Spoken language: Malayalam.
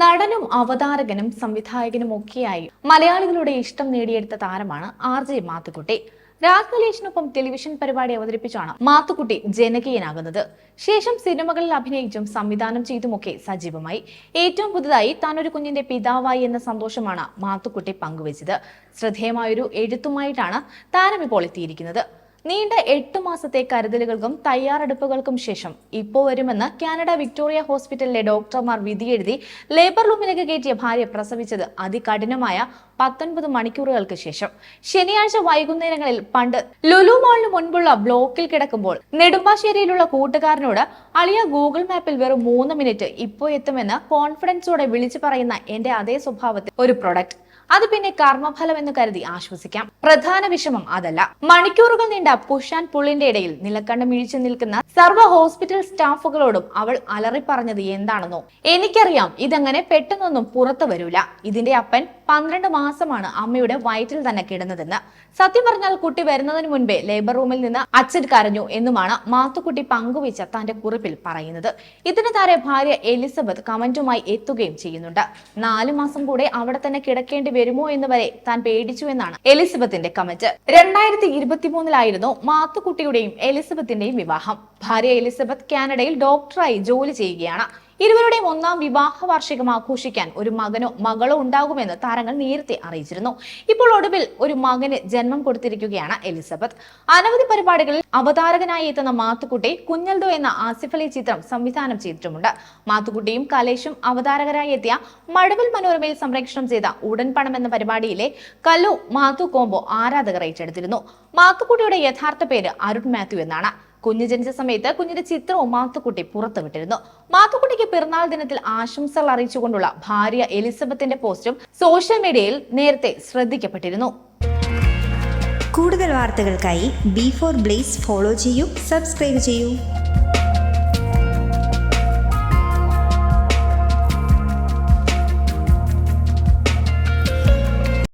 നടനും അവതാരകനും സംവിധായകനും ഒക്കെയായി മലയാളികളുടെ ഇഷ്ടം നേടിയെടുത്ത താരമാണ് ആർ ജെ മാത്തുക്കുട്ടി. രാജ്കലേഷിനൊപ്പം ടെലിവിഷൻ പരിപാടി അവതരിപ്പിച്ചാണ് മാത്തുക്കുട്ടി ജനകീയനാകുന്നത്. ശേഷം സിനിമകളിൽ അഭിനയിച്ചും സംവിധാനം ചെയ്തുമൊക്കെ സജീവമായി. ഏറ്റവും പുതുതായി താൻ ഒരു കുഞ്ഞിന്റെ പിതാവായി എന്ന സന്തോഷമാണ് മാത്തുക്കുട്ടി പങ്കുവച്ചത്. ശ്രദ്ധേയമായൊരു എഴുത്തുമായിട്ടാണ് താരം ഇപ്പോൾ എത്തിയിരിക്കുന്നത്. നീണ്ട എട്ട് മാസത്തെ കരുതലുകൾക്കും തയ്യാറെടുപ്പുകൾക്കും ശേഷം ഇപ്പോൾ വരുമെന്ന് കാനഡ വിക്ടോറിയ ഹോസ്പിറ്റലിലെ ഡോക്ടർമാർ വിധിയെഴുതി ലേബർ റൂമിലേക്ക് കയറ്റിയ ഭാര്യ പ്രസവിച്ചത് അതികഠിനമായ പത്തൊൻപത് മണിക്കൂറുകൾക്ക് ശേഷം. ശനിയാഴ്ച വൈകുന്നേരങ്ങളിൽ പണ്ട് ലുലു മാളിന് മുൻപുള്ള ബ്ലോക്കിൽ കിടക്കുമ്പോൾ നെടുമ്പാശ്ശേരിയിലുള്ള കൂട്ടുകാരനോട് അളിയ ഗൂഗിൾ മാപ്പിൽ വെറും മൂന്ന് മിനിറ്റ് ഇപ്പോ എത്തുമെന്ന് കോൺഫിഡൻസോടെ വിളിച്ചു പറയുന്ന എന്റെ അതേ സ്വഭാവത്തിൽ ഒരു പ്രൊഡക്റ്റ്. അത് പിന്നെ കർമ്മഫലം എന്ന് കരുതി ആശ്വസിക്കാം. പ്രധാന വിഷമം അതല്ല. മണിക്കൂറുകൾ നീണ്ട പുഷ് ആൻഡ് പുള്ളിന്റെ ഇടയിൽ നിലക്കണ്ണം ഇഴിച്ചു നിൽക്കുന്ന സർവ ഹോസ്പിറ്റൽ സ്റ്റാഫുകളോടും അവൾ അലറി പറഞ്ഞത് എന്താണെന്നോ എനിക്കറിയാം. ഇതങ്ങനെ പെട്ടെന്നൊന്നും പുറത്തു വരൂല. ഇതിന്റെ അപ്പൻ പന്ത്രണ്ട് മാസമാണ് അമ്മയുടെ വയറ്റിൽ തന്നെ കിടന്നതെന്ന്. സത്യം പറഞ്ഞാൽ കുട്ടി വരുന്നതിന് മുൻപേ ലേബർ റൂമിൽ നിന്ന് അച്ഛൻ കരഞ്ഞു എന്നുമാണ് മാത്തുക്കുട്ടി പങ്കുവച്ച തന്റെ കുറിപ്പിൽ പറയുന്നത്. ഇതിന് താരെ ഭാര്യ എലിസബത്ത് കമന്റുമായി എത്തുകയും ചെയ്യുന്നുണ്ട്. നാലു മാസം കൂടെ അവിടെ തന്നെ കിടക്കേണ്ടി വരുമോ എന്ന് വരെ താൻ പേടിച്ചു എന്നാണ് എലിസബത്തിന്റെ കമന്റ്. രണ്ടായിരത്തി ഇരുപത്തിമൂന്നിലായിരുന്നു മാത്തുക്കുട്ടിയുടെയും എലിസബത്തിന്റെയും വിവാഹം. ഭാര്യ എലിസബത്ത് കാനഡയിൽ ഡോക്ടറായി ജോലി ചെയ്യുകയാണ്. ഇരുവരുടെയും ഒന്നാം വിവാഹ വാർഷികം ആഘോഷിക്കാൻ ഒരു മകനോ മകളോ ഉണ്ടാകുമെന്ന് താരങ്ങൾ നേരത്തെ അറിയിച്ചിരുന്നു. ഇപ്പോൾ ഒടുവിൽ ഒരു മകന് ജന്മം കൊടുത്തിരിക്കുകയാണ് എലിസബത്ത്. അനവധി പരിപാടികളിൽ അവതാരകനായി എത്തുന്ന മാത്തുക്കുട്ടി കുഞ്ഞൽദോ എന്ന ആസിഫ് അലി ചിത്രം സംവിധാനം ചെയ്തിട്ടുമുണ്ട്. മാത്തുക്കുട്ടിയും കലേഷും അവതാരകരായി എത്തിയ മഴവിൽ മനോരമയിൽ സംപ്രേഷണം ചെയ്ത ഉടൻ പണം എന്ന പരിപാടിയിലെ കല്ലു മാത്തു കോംബോ ആരാധകർ ഏറ്റെടുത്തിരുന്നു. മാത്തുക്കുട്ടിയുടെ യഥാർത്ഥ പേര് അരുൺ മാത്യു എന്നാണ്. കുഞ്ഞ് ജനിച്ച സമയത്ത് കുഞ്ഞിന്റെ ചിത്രവും മാത്തുക്കുട്ടി പുറത്തുവിട്ടിരുന്നു. മാത്തുക്കുട്ടിക്ക് പിറന്നാൾ ദിനത്തിൽ ആശംസകൾ അറിയിച്ചുകൊണ്ടുള്ള ഭാര്യ എലിസബത്തിന്റെ പോസ്റ്റും സോഷ്യൽ മീഡിയയിൽ നേരത്തെ ശ്രദ്ധിക്കപ്പെട്ടിരുന്നു. കൂടുതൽ വാർത്തകൾക്കായി ബി ഫോർ ബ്ലേസ് ഫോളോ ചെയ്യൂ സബ്സ്ക്രൈബ് ചെയ്യൂ.